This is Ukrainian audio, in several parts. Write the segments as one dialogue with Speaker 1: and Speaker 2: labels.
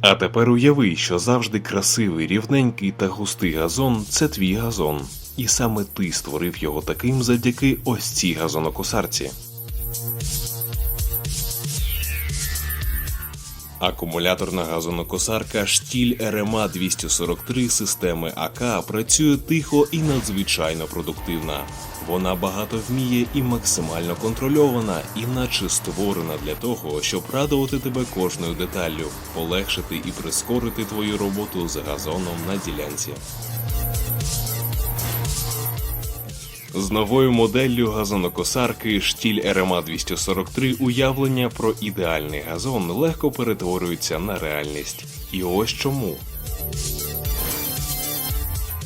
Speaker 1: А тепер уяви, що завжди красивий, рівненький та густий газон це твій газон. І саме ти створив його таким завдяки ось цій газонокосарці. Акумуляторна газонокосарка штіль РМА 243 системи АК працює тихо і надзвичайно продуктивна. Вона багато вміє і максимально контрольована, і наче створена для того, щоб радувати тебе кожною деталлю, полегшити і прискорити твою роботу з газоном на ділянці. З новою моделлю газонокосарки штіль РМА 243 уявлення про ідеальний газон легко перетворюються на реальність. І ось чому.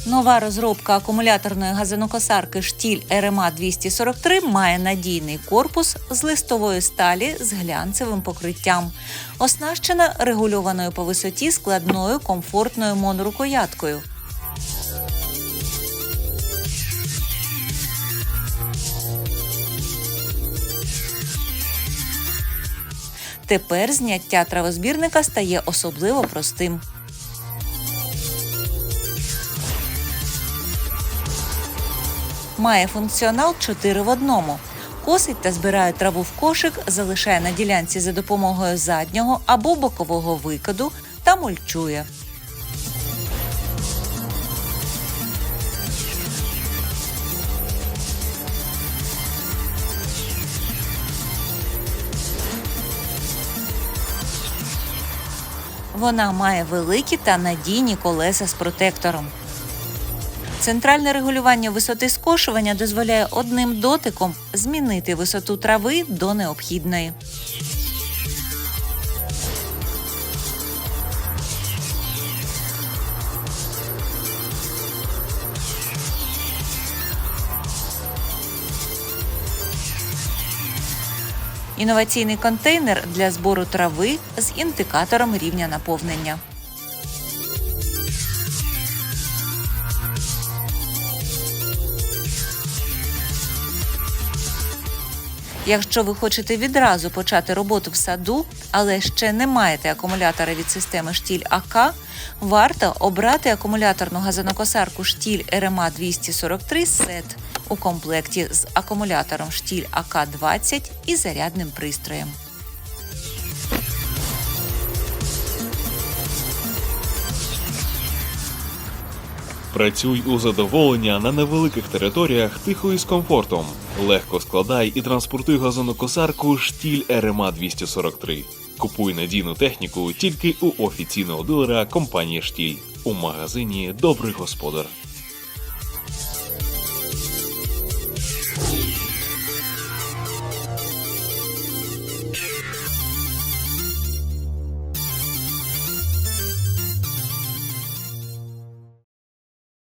Speaker 2: Нова розробка акумуляторної газонокосарки штіль РМА 243 має надійний корпус з листової сталі з глянцевим покриттям, оснащена регульованою по висоті складною комфортною монорукояткою. Тепер зняття травозбірника стає особливо простим. Має функціонал 4 в одному. Косить та збирає траву в кошик, залишає на ділянці за допомогою заднього або бокового викиду та мульчує. Вона має великі та надійні колеса з протектором. Центральне регулювання висоти скошування дозволяє одним дотиком змінити висоту трави до необхідної. Інноваційний контейнер для збору трави з індикатором рівня наповнення. Якщо ви хочете відразу почати роботу в саду, але ще не маєте акумулятора від системи штіль АК, варто обрати акумуляторну газонокосарку штіль РМА 243 сет у комплекті з акумулятором штіль АК 20 і зарядним пристроєм.
Speaker 1: Працюй у задоволення на невеликих територіях тихо і з комфортом. Легко складай і транспортуй газонокосарку штіль РМА 243. Купуй надійну техніку тільки у офіційного дилера компанії Штіль у магазині Добрий Господар.